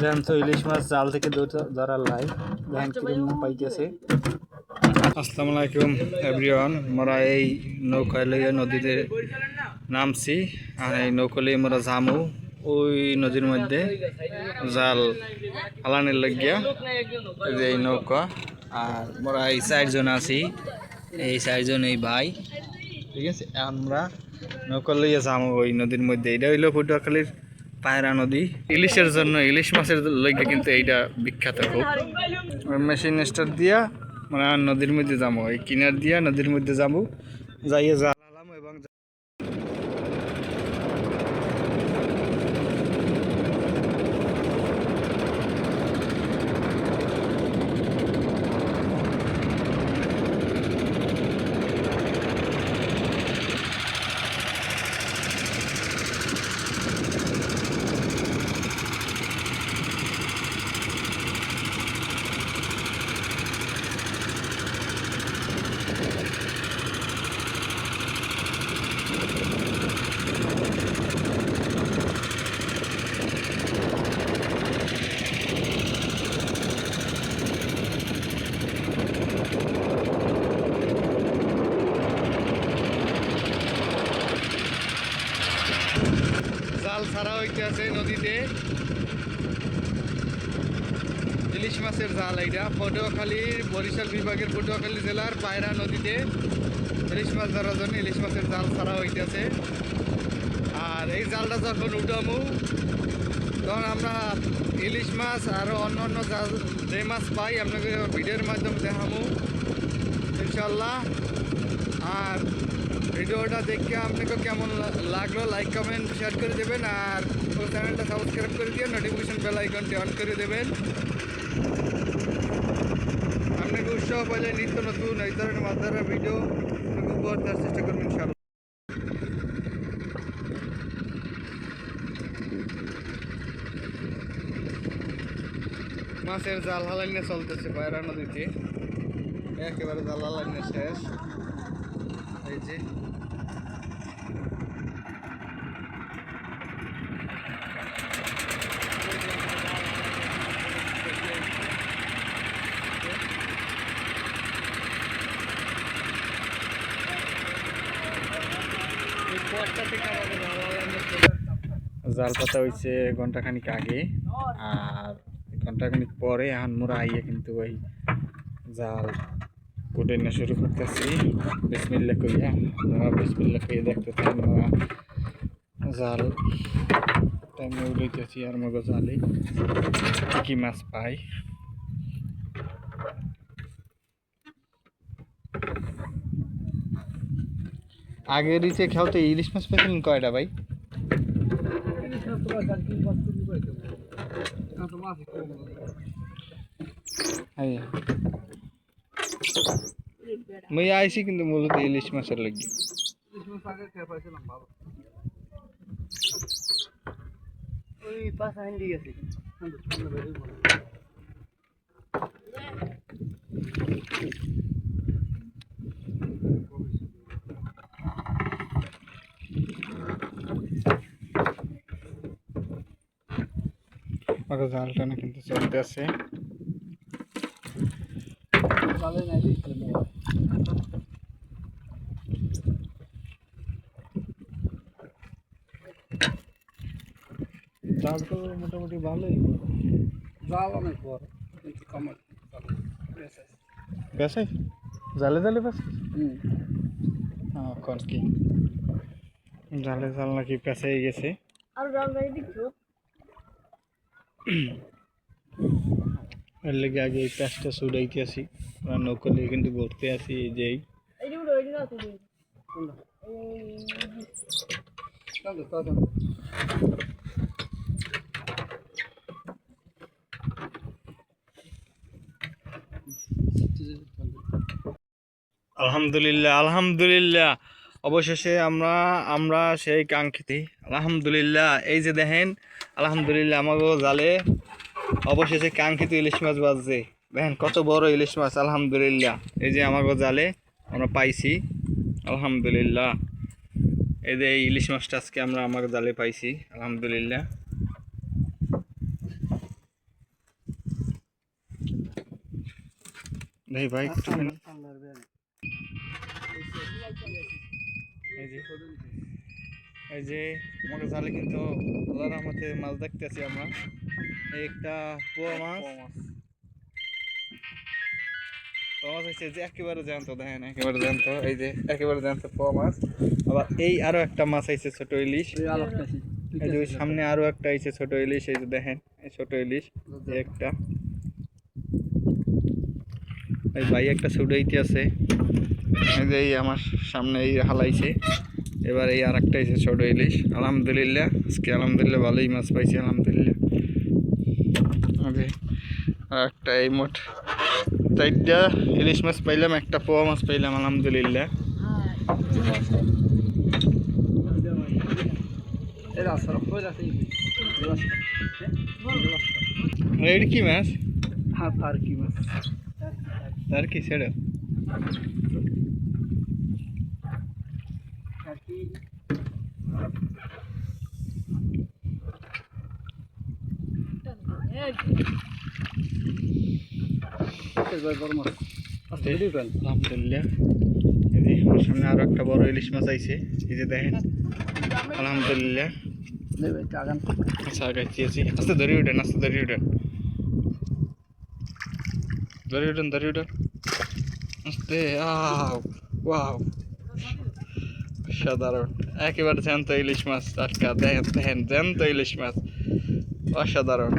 জ্যান্ত ইলিশ মাছ জাল থেকে ধর- ধরার লাই দেখেন কীরকম পাইতেছে। আসসালামু আলাইকুম এভরিওয়ান আমরা এই নৌকায় লইয়া নদীতে নামছি, আর এই নৌকা লইয়া আমরা যামু। ওই নদীর মধ্যে জাল ফালানের লাগিয়া যে এই নৌকা, আর আমরা এই চারজন আছি, এই চারজন এই ভাই। ঠিক আছে, আমরা নৌকা লইয়া যাব ওই নদীর মধ্যে। এটা হইল পটুয়াখালীর পায়রা নদী। ইলিশের জন্য ইলিশ মাছের লইগে কিন্তু এইটা বিখ্যাত খুব। মেশিন স্টার দিয়া মানে নদীর মধ্যে যাব এই কিনার দিয়া নদীর মধ্যে যাব যাইয়ে জালালাম জাল ছাড়া হইতে আছে নদীতে। ইলিশ মাছের জাল এইটা। পটুয়াখালীর বরিশাল বিভাগের পটুয়াখালী জেলার পায়রা নদীতে ইলিশ মাছ ধরার জন্য ইলিশ মাছের জাল ছাড়া হইতেছে আর এই জালটা যখন উঠামু, তখন আমরা ইলিশ মাছ আরও অন্য অন্য জাল, যে মাছ পাই, আপনাকে ভিডিওর মাধ্যমে দেখামু। ইনশাল্লাহ আর ভিডিওটা দেখে আপনাকে কেমন লাগল লাইক কমেন্ট শেয়ার করে দেবেন আর ওই চ্যানেলটা সাবস্ক্রাইব করে দিয়ে নোটিফিকেশন বেল আইকনটি অন করে দেবেন। আপনাকে উৎসাহ পাইলে নিত্য নতুন এই ধরনের ধরার ভিডিও দেওয়ার চেষ্টা করবেন মাছের জাল হালাইনে চলতেছে পায়রা নদীতে। একেবারে জাল হালাইনে শেষ। যে। জাল পাতা হয়েছে ঘন্টাখানিক আগে, আর ঘন্টাখানিক পরে এখন মোরা আইয়ে কিন্তু ওই জাল কুটে না শুরু করতেছি। বিসমিল্লা কইয়া আমরা বিসমিল্লা কইয়া দেখতে আমরা জাল টাইমে উড়াইতেছি আর মগো জালে। কি মাছ পাই? আগের ইচে খাওয়াতে ইলিশ মাছ পেয়েছিলেন কয়টা ভাই? হ্যাঁ মই আইছি কিন্তু মূলত ইলিশ মাছের লাগি। ওই পাঁচ হান্ডি গেছে। মগো জাল টানা কিন্তু চলতে আছে। ভালো নাই জাল তো মোটামুটি ভালোই। জাল অনেক বড় কিন্তু কমাল বেসাই। জালে জালে বেস হুম। কোন কি? জালে জাল নাকি পেঁচাই গেছে। আর জাল গাড়ি দিচ্ছ এর লেগে আগে এই প্যাঁচটা সুড়াইতে আসি আমরা নৌকা নিয়ে কিন্তু ঘুরতে আসি এই যে এই এই যে ওই যে আছে কোনটা চল তো চল আলহামদুলিল্লাহ আলহামদুলিল্লাহ। অবশেষে আমরা আমরা সেই কাঙ্ক্ষিত। আলহামদুলিল্লাহ, এই যে দেখেন, আলহামদুলিল্লাহ আমাকে জালে অবশেষে কাঙ্ক্ষিত ইলিশ মাছ বাজছে। দেখেন, কত বড় ইলিশ মাছ, আলহামদুলিল্লাহ। এই যে আমাকে জালে আমরা পাইছি, আলহামদুলিল্লাহ। এই যে এই ইলিশ মাছটা আজকে আমরা আমার জালে পাইছি, আলহামদুলিল্লাহ। দেখি ভাই এই যে এই যে জালে কিন্তু আল্লাহ রহমতে মাছ দেখতেছি আমরা। এই একটা পোয়া মাছ। পোয়া মাছ। হচ্ছে যে একেবারে জ্যান্ত দেখেন একেবারে জ্যান্ত। এই যে একেবারে জ্যান্ত পোয়া মাছ। আবার এই আরও একটা মাছ আইছে ছোট ইলিশ। এই এই যে ওই সামনে আরও একটা আইছে ছোট ইলিশ এই যে দেখেন এই ছোট ইলিশ একটা। এই ভাই একটা ছুটাইতে আছে। এই যে এই আমার সামনে এই হালাইছে। এবার এই আর একটা আইছে ছোট ইলিশ আলহামদুলিল্লাহ আজকে আলহামদুলিল্লাহ ভালোই মাছ পাইছি আলহামদুলিল্লাহ। আর একটা এই মোট চারটা ইলিশ মাছ পাইলাম একটা পোয়া মাছ পাইলাম আলহামদুলিল্লাহ। আছে। এটা কি মাছ? হ্যাঁ, আর কি মাছ? তার কি ছেড়ে তার কি? এই যে বড় মাছ। আস্তে করে দিবেন। আলহামদুলিল্লাহ এই যে আমার সামনে আরও একটা বড় ইলিশ মাছ আইছে এই যে দেখেন আলহামদুলিল্লাহ নেবে, এটা আগান। আচ্ছা আগাইছি আছি আস্তে ধরে উঠেন আস্তে ধরে উঠেন ধরে উঠেন ধরে উঠেন আস্তে আও ওয়াও সাধারণ একেবারে জ্যান্ত ইলিশ মাছ, টাটকা দেখেন দেখেন জ্যান্ত ইলিশ মাছ। অসাধারণ।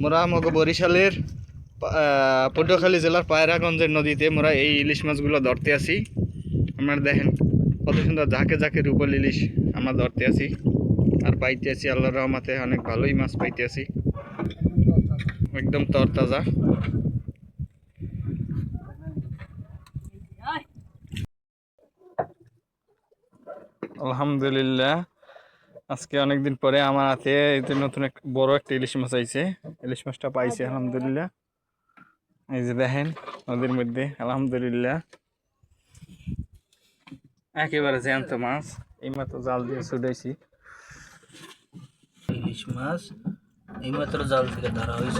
মোরা মগ বরিশালের পটুয়াখালী জেলার পায়রাগঞ্জের নদীতে মোরা এই ইলিশ মাছগুলো ধরতে আসি। আপনারা দেখেন কত সুন্দর ঝাঁকে ঝাঁকে রূপল ইলিশ আমরা ধরতে আসি। আর পাইতে আছি আল্লাহর রহমতে অনেক ভালোই মাছ পাইতে আছি একদম তরতাজা। আলহামদুলিল্লাহ। আজকে অনেকদিন পরে আমার হাতে এই নতুন এক বড় একটা ইলিশ মাছ আইছে। ইলিশ মাছটা পাইছি, আলহামদুলিল্লাহ। এই যে দেখেন, নদীর মধ্যে, আলহামদুলিল্লাহ। একেবারে জ্যান্ত মাছ। এইমাত্র জাল দিয়ে ছুটাইছি। ইলিশ মাছ এইমাত্র জাল থেকে ধরা হয়েছে